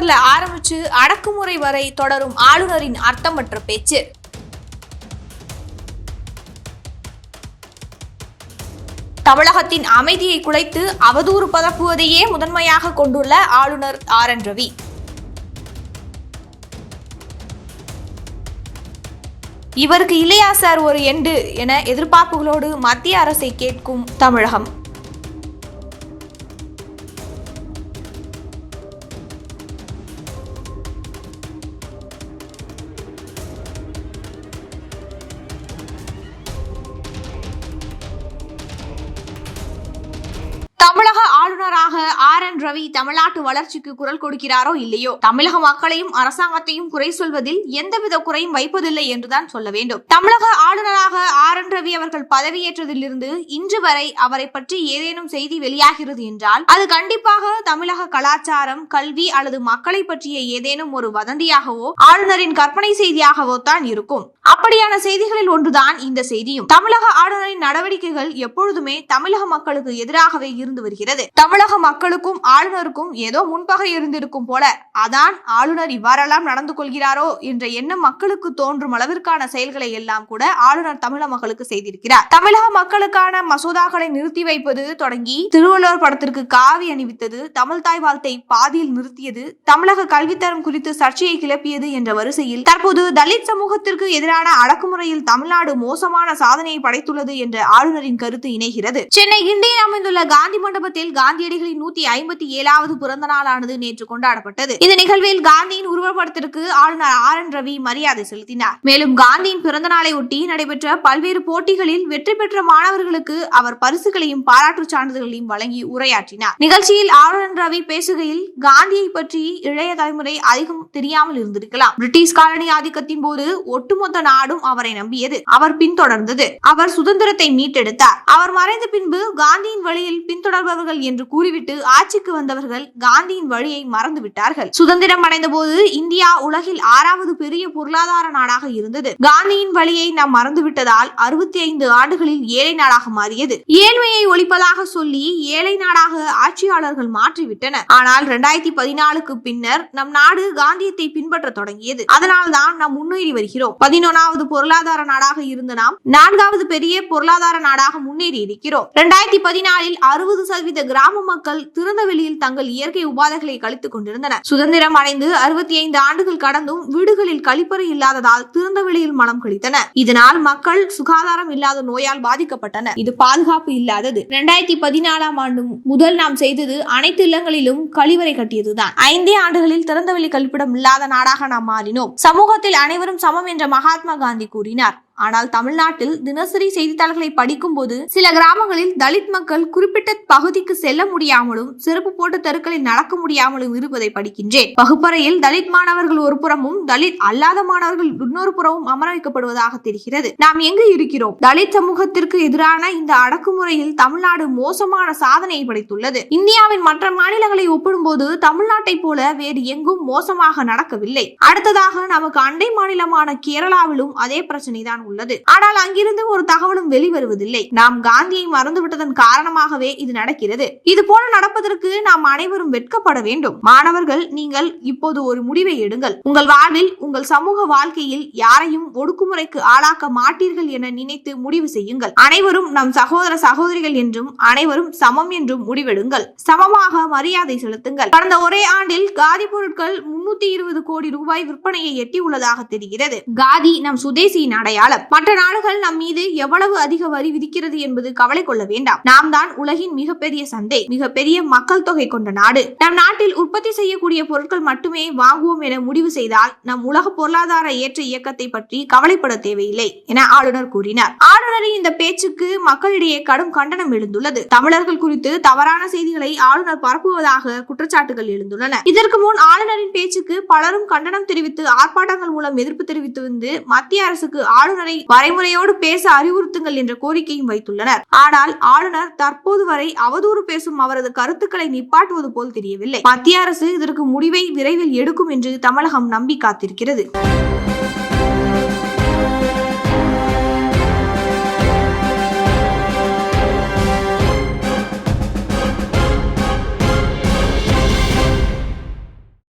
புகார்ல ஆரம்பிச்சு அடக்குமுறை வரை தொடரும் ஆளுநரின் அர்த்தமற்ற பேச்சு. தமிழகத்தின் அமைதியை குலைத்து அவதூறு பரப்புவதையே முதன்மையாக கொண்டுள்ள ஆளுநர் ஆர் என் ரவி. இவருக்கு இல்லையா சார் ஒரு எண்டு என எதிர்பார்ப்புகளோடு மத்திய அரசை கேட்கும் தமிழகம். தமிழக ஆளுநராக ஆர் என் ரவி தமிழ்நாட்டு வளர்ச்சிக்கு குரல் கொடுக்கிறாரோ இல்லையோ? தமிழக மக்களையும் அரசாங்கத்தையும் குறை சொல்வதில் எந்தவித குறையும் வைப்பதில்லை என்றுதான் சொல்ல வேண்டும். தமிழக ஆளுநராக ஆர் என் ரவி அவர்கள் பதவியேற்றதிலிருந்து இன்று வரை அவரை பற்றி ஏதேனும் செய்தி வெளியாகிறது என்றால் அது கண்டிப்பாக தமிழக கலாச்சாரம் கல்வி அல்லது மக்களை பற்றிய ஏதேனும் ஒரு வதந்தியாகவோ ஆளுநரின் கற்பனை செய்தியாகவோ தான் இருக்கும். அப்படியான செய்திகளில் ஒன்றுதான் இந்த செய்தியும். தமிழக ஆளுநரின் நடவடிக்கைகள் எப்பொழுதுமே தமிழக மக்களுக்கு எதிராகவே இருந்து இருந்து வருகிறது. தமிழக மக்களுக்கும் ஆளுநருக்கும் ஏதோ முன்பகை இருந்திருக்கும் போல அதான் ஆளுநர் இவ்வாறெல்லாம் நடந்து கொள்கிறாரோ என்ற எண்ணம் மக்களுக்கு தோன்றும் அளவிற்கான செயல்களை எல்லாம் கூட ஆளுநர் தமிழக மக்களுக்கு செய்திருக்கிறார். தமிழக மக்களுக்கான மசோதாக்களை நிறுத்தி வைப்பது தொடங்கி திருவள்ளுவர் படத்திற்கு காவி அணிவித்தது தமிழ் தாய் வாழ்த்தை பாதியில் நிறுத்தியது தமிழக கல்வித்தரம் குறித்து சர்ச்சையை கிளப்பியது என்ற வரிசையில் தற்போது தலித் சமூகத்திற்கு எதிரான அடக்குமுறையில் தமிழ்நாடு மோசமான சாதனையை படைத்துள்ளது என்ற ஆளுநரின் கருத்து இணைகிறது. சென்னை கிண்டியில் அமைந்துள்ள காந்தி மண்டபத்தில் காந்தியடிகளின் நூத்தி ஐம்பத்தி ஏழாவது பிறந்த நாளானது நேற்று கொண்டாடப்பட்டது. இந்த நிகழ்வில் காந்தியின் உருவப்படத்திற்கு ஆளுநர் ஆர் என் ரவி மரியாதை செலுத்தினார். மேலும் காந்தியின் பிறந்த நாளை ஒட்டி நடைபெற்ற பல்வேறு போட்டிகளில் வெற்றி பெற்ற மாணவர்களுக்கு அவர் பரிசுகளையும் பாராட்டுச் சான்றிதழ்களையும் வழங்கி உரையாற்றினார். நிகழ்ச்சியில் ஆளுநர் ரவி பேசுகையில் காந்தியை பற்றி இளைய தலைமுறை அதிகம் தெரியாமல் இருந்திருக்கலாம். பிரிட்டிஷ் காலனி ஆதிக்கத்தின் போது ஒட்டுமொத்த நாடும் அவரை நம்பியது. அவர் பின்தொடர்ந்தது. அவர் சுதந்திரத்தை மீட்டெடுத்தார். அவர் மறைந்த பின்பு காந்தியின் வழியில் தொடர்பவர்கள் என்று கூறிவிட்டு ஆட்சிக்கு வந்தவர்கள் காந்தியின் வழியை மறந்து விட்டார்கள் சுதந்திரம் அடைந்த போது இந்தியா உலகில் ஆறாவது பெரிய பொருளாதார நாடாக இருந்தது. காந்தியின் வழியை நாம் மறந்துவிட்டதால் அறுபத்தி ஐந்து ஆண்டுகளில் ஏழை நாடாக மாறியது. ஏழ்மையை ஒழிப்பதாக சொல்லி ஏழை நாடாக ஆட்சியாளர்கள் மாற்றிவிட்டனர். ஆனால் இரண்டாயிரத்தி பதினாலுக்கு பின்னர் நம் நாடு காந்தியத்தை பின்பற்ற தொடங்கியது. அதனால்தான் நாம் முன்னேறி வருகிறோம். பதினொன்றாவது பொருளாதார நாடாக இருந்த நாம் நான்காவது பெரிய பொருளாதார நாடாக முன்னேறி இருக்கிறோம். இரண்டாயிரத்தி பதினாலில் அறுபது சதவீத கிராம மக்கள் திறந்த வெளியில் தங்கள் இயற்கை உபாதைகளை கழித்துக் கொண்டிருந்தனர். சுதந்திரம் அடைந்து அறுபத்தி ஐந்து ஆண்டுகள் கடந்தும் வீடுகளில் கழிப்பறை இல்லாததால் திறந்த வெளியில் மனம் கழித்தனர். இதனால் மக்கள் சுகாதாரம் இல்லாத நோயால் பாதிக்கப்பட்டனர். இது பாதுகாப்பு இல்லாதது. இரண்டாயிரத்தி பதினாலாம் ஆண்டு முதல் நாம் செய்தது அனைத்து இல்லங்களிலும் கழிவறை கட்டியதுதான். ஐந்தே ஆண்டுகளில் திறந்தவெளி கழிப்பிடம் இல்லாத நாடாக நாம் மாறினோம். சமூகத்தில் அனைவரும் சமம் என்ற மகாத்மா காந்தி கூறினார். ஆனால் தமிழ்நாட்டில் தினசரி செய்தித்தாள்களை படிக்கும் போது சில கிராமங்களில் தலித் மக்கள் குறிப்பிட்ட பகுதிக்கு செல்ல முடியாமலும் செருப்பு போட்டு தெருக்களில் நடக்க முடியாமலும் இருப்பதை படிக்கின்றேன். வகுப்பறையில் தலித் மாணவர்கள் ஒரு புறமும் தலித் அல்லாத மாணவர்கள் இன்னொரு புறமும் அமர வைக்கப்படுவதாக தெரிகிறது. நாம் எங்கு இருக்கிறோம்? தலித் சமூகத்திற்கு எதிரான இந்த அடக்குமுறையில் தமிழ்நாடு மோசமான சாதனையை படைத்துள்ளது. இந்தியாவின் மற்ற மாநிலங்களை ஒப்பிடும்போது தமிழ்நாட்டை போல வேறு எங்கும் மோசமாக நடக்கவில்லை. அடுத்ததாக நமக்கு அண்டை மாநிலமான கேரளாவிலும் அதே பிரச்சனை தான் உள்ளது. ஆனால் அங்கிருந்து ஒரு தகவலும் வெளிவருவதில்லை. நாம் காந்தியை மறந்துவிட்டதன் காரணமாகவே இது நடக்கிறது. இது போல நடப்பதற்கு நாம் அனைவரும் வெட்கப்பட வேண்டும். மாணவர்கள் நீங்கள் இப்போது ஒரு முடிவை எடுங்கள். உங்கள் வாழ்வில் உங்கள் சமூக வாழ்க்கையில் யாரையும் ஒடுக்குமுறைக்கு ஆளாக்க மாட்டீர்கள் என நினைத்து முடிவு செய்யுங்கள். அனைவரும் நம் சகோதர சகோதரிகள் என்றும் அனைவரும் சமம் என்றும் முடிவெடுங்கள். சமமாக மரியாதை செலுத்துங்கள். கடந்த ஒரே ஆண்டில் காதி பொருட்கள் முன்னூத்தி இருபது கோடி ரூபாய் விற்பனையை எட்டியுள்ளதாக தெரிகிறது. காதி நம் சுதேசியின் அடையாளம் மற்ற நாடுகள் நம் மீது எவ்வளவு அதிக வரி விதிக்கிறது என்பது கவலை கொள்ள வேண்டாம். நாம் தான் உலகின் மிகப்பெரிய சந்தை மிகப்பெரிய மக்கள் தொகை கொண்ட நாடு. நம் நாட்டில் உற்பத்தி செய்யக்கூடிய பொருட்கள் மட்டுமே வாங்குவோம் என முடிவு செய்தால் நம் உலக பொருளாதார ஏற்ற இயக்கத்தை பற்றி கவலைப்பட தேவையில்லை என ஆளுநர் கூறினார். ஆளுநரின் இந்த பேச்சுக்கு மக்களிடையே கடும் கண்டனம் எழுந்துள்ளது. தமிழர்கள் குறித்து தவறான செய்திகளை ஆளுநர் பரப்புவதாக குற்றச்சாட்டுகள் எழுந்துள்ளன. இதற்கு முன் ஆளுநரின் பேச்சுக்கு பலரும் கண்டனம் தெரிவித்து ஆர்ப்பாட்டங்கள் மூலம் எதிர்ப்பு தெரிவித்து வந்து மத்திய அரசுக்கு ஆளுநர் ஆளுநரை வரைமுறையோடு பேச அறிவுறுத்துங்கள் என்ற கோரிக்கையும் வைத்துள்ளனர். ஆனால் ஆளுநர் தற்போது வரை அவதூறு பேசும் அவரது கருத்துக்களை நிப்பாட்டுவது போல் தெரியவில்லை. மத்திய அரசு இதற்கு முடிவை விரைவில் எடுக்கும் என்று தமிழகம் நம்பி காத்திருக்கிறது.